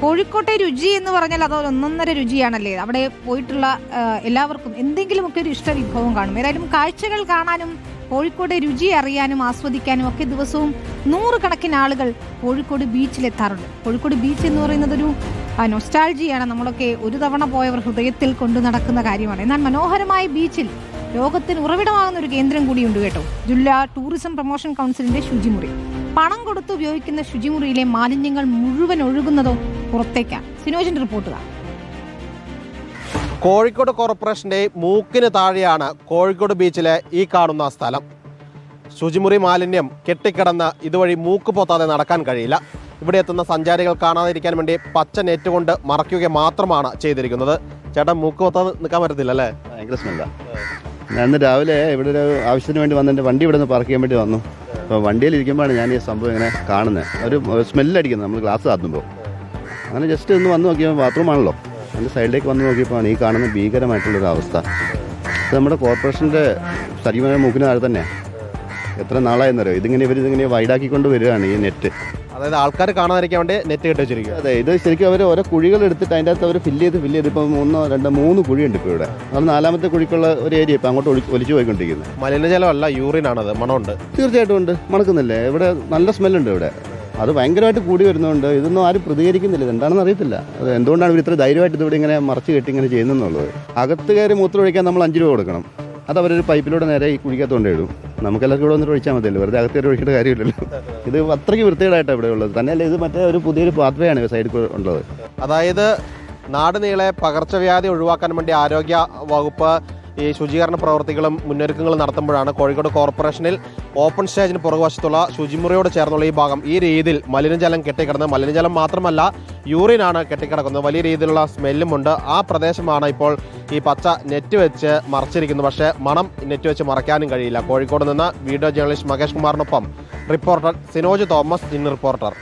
കോഴിക്കോട്ടെ രുചി എന്ന് പറഞ്ഞാൽ അത് ഒന്നൊന്നര രുചിയാണല്ലേ? അവിടെ പോയിട്ടുള്ള എല്ലാവർക്കും എന്തെങ്കിലുമൊക്കെ ഒരു ഇഷ്ട വിഭവം കാണും. ഏതായാലും കാഴ്ചകൾ കാണാനും കോഴിക്കോട്ടെ രുചി അറിയാനും ആസ്വദിക്കാനും ഒക്കെ ദിവസവും നൂറുകണക്കിന് ആളുകൾ കോഴിക്കോട് ബീച്ചിലെത്താറുണ്ട്. കോഴിക്കോട് ബീച്ച് എന്ന് പറയുന്നത് ഒരു നൊസ്റ്റാൾജിയാണ് നമ്മളൊക്കെ ഒരു തവണ പോയവർ ഹൃദയത്തിൽ കൊണ്ടു നടക്കുന്ന കാര്യമാണ്. എന്നാൽ മനോഹരമായ ബീച്ചിൽ ലോകത്തിന് ഉറവിടമാകുന്ന ഒരു കേന്ദ്രം കൂടിയുണ്ട് കേട്ടോ. ജില്ലാ ടൂറിസം പ്രൊമോഷൻ കൗൺസിലിന്റെ ശുചിമുറി. പണം കൊടുത്ത് ഉപയോഗിക്കുന്ന ശുചിമുറിയിലെ മാലിന്യങ്ങൾ മുഴുവൻ ഒഴുകുന്നതോ പുറത്തേക്കാണ്. സിനോജിന്റെ റിപ്പോർട്ടുകാർ കോഴിക്കോട് കോർപ്പറേഷന്റെ മൂക്കിന് താഴെയാണ് കോഴിക്കോട് ബീച്ചിലെ ഈ കാണുന്ന സ്ഥലം. ശുചിമുറി മാലിന്യം കെട്ടിക്കിടന്ന് ഇതുവഴി മൂക്ക് പൊത്താതെ നടക്കാൻ കഴിയില്ല. ഇവിടെ എത്തുന്ന സഞ്ചാരികൾ കാണാതിരിക്കാൻ വേണ്ടി പച്ച നെറ്റ് കൊണ്ട് മറയ്ക്കുക മാത്രമാണ് ചെയ്തിരിക്കുന്നത്. ചേട്ടൻ മൂക്ക് പൊത്താതെ നിൽക്കാൻ പറ്റത്തില്ല അല്ലേ? ഭയങ്കര ഞാൻ ഇന്ന് രാവിലെ ഇവിടെ ഒരു ആവശ്യത്തിന് വേണ്ടി വന്നിട്ട് വണ്ടി ഇവിടെ നിന്ന് പാർക്ക് ചെയ്യാൻ വേണ്ടി വന്നു. അപ്പോൾ വണ്ടിയിൽ ഇരിക്കുമ്പോഴാണ് ഞാൻ ഈ സംഭവം ഇങ്ങനെ കാണുന്നത് ഒരു സ്മെല്ലടിക്കുന്നത് നമ്മൾ ഗ്ലാസ് താത്തുമ്പോൾ അങ്ങനെ ജസ്റ്റ് ഒന്ന് വന്ന് നോക്കിയപ്പോൾ ബാത്റൂമാണല്ലോ. അതിന്റെ സൈഡിലേക്ക് വന്ന് നോക്കിയപ്പോഴാണ് ഈ കാണുന്ന ഭീകരമായിട്ടുള്ളൊരു അവസ്ഥ. ഇത് നമ്മുടെ കോർപ്പറേഷന്റെ സജീവമായ മൂക്കിന് തന്നെ. എത്ര നാളായെന്നറിയോ? ഇതിങ്ങനെ ഇവർ ഇതിങ്ങനെ വൈഡാക്കിക്കൊണ്ട് വരികയാണ് ഈ നെറ്റ്. അതായത് ആൾക്കാർ കാണാതിരിക്കാൻ വേണ്ടി നെറ്റ് കെട്ടി വെച്ചിരിക്കുക അതെ ഇത് ശരിക്കും അവർ ഓരോ കുഴികൾ എടുത്തിട്ട് അതിന്റെ അകത്ത് അവർ ഫില്ല് ചെയ്ത് ഫില്ല് ചെയ്ത് ഇപ്പോൾ മൂന്നോ രണ്ടോ മൂന്ന് കുഴിയുണ്ട് ഇപ്പോൾ ഇവിടെ. അത് നാലാമത്തെ കുഴിക്കുള്ള ഒരു ഏരിയ ഇപ്പോൾ അങ്ങോട്ട് ഒളി ഒലിച്ചു പോയിക്കൊണ്ടിരിക്കുന്നത് മലിനജലമല്ല യൂറിനാണത് മണമുണ്ട്. തീർച്ചയായിട്ടും ഉണ്ട്. മണക്കുന്നില്ലേ? ഇവിടെ നല്ല സ്മെല്ലുണ്ട് ഇവിടെ. അത് ഭയങ്കരമായിട്ട് കൂടി വരുന്നുണ്ട്. ഇതൊന്നും ആരും പ്രതികരിക്കുന്നില്ല. എന്താണെന്ന് അറിയത്തില്ല. അത് എന്തുകൊണ്ടാണ് ഇവർ ഇത്ര ധൈര്യമായിട്ട് ഇതിവിടെ ഇങ്ങനെ മറച്ച് കെട്ടി ഇങ്ങനെ ചെയ്യുന്നുള്ളത് അകത്ത് കയറി മൂത്രം ഒഴിക്കാൻ നമ്മൾ അഞ്ച് രൂപ കൊടുക്കണം. അത് അവരൊരു പൈപ്പിലൂടെ നേരെ ഈ കുഴിക്കകത്ത് കൊണ്ടിടും നമുക്കെല്ലാവർക്കും ഇവിടെ വന്നിട്ട് ഒഴിച്ചാൽ മതിയല്ലോ. വെറുതെ അകത്ത് കയറി ഒഴിക്കേണ്ട കാര്യമില്ലല്ലോ. ഇത് അത്രയ്ക്ക് വൃത്തികേടായിട്ടാണ് ഇവിടെ ഉള്ളത്. തന്നെയല്ല ഇത് മറ്റേ ഒരു പുതിയൊരു പാത്വേ ആണ് സൈഡിൽ ഉള്ളത്. അതായത് നാട് നീളെ പകർച്ചവ്യാധി ഒഴിവാക്കാൻ വേണ്ടി ആരോഗ്യ വകുപ്പ് ഈ ശുചീകരണ പ്രവർത്തികളും മുന്നൊരുക്കങ്ങളും നടത്തുമ്പോഴാണ് കോഴിക്കോട് കോർപ്പറേഷനിൽ ഓപ്പൺ സ്റ്റേജിന് പുറകുവശത്തുള്ള ശുചിമുറിയോട് ചേർന്നുള്ള ഈ ഭാഗം ഈ രീതിയിൽ മലിനജലം കെട്ടിക്കിടന്ന് മലിനജലം മാത്രമല്ല യൂറിനാണ് കെട്ടിക്കിടക്കുന്നത്. വലിയ രീതിയിലുള്ള സ്മെല്ലുമുണ്ട് ആ പ്രദേശമാണ് ഇപ്പോൾ ഈ പച്ച നെറ്റ് വെച്ച് മറച്ചിരിക്കുന്നത്. പക്ഷേ മണം നെറ്റ് വെച്ച് മറയ്ക്കാനും കഴിയില്ല. കോഴിക്കോട് നിന്ന് video journalist Makesh കുമാറിനൊപ്പം reporter Sinoj Thomas in reporter.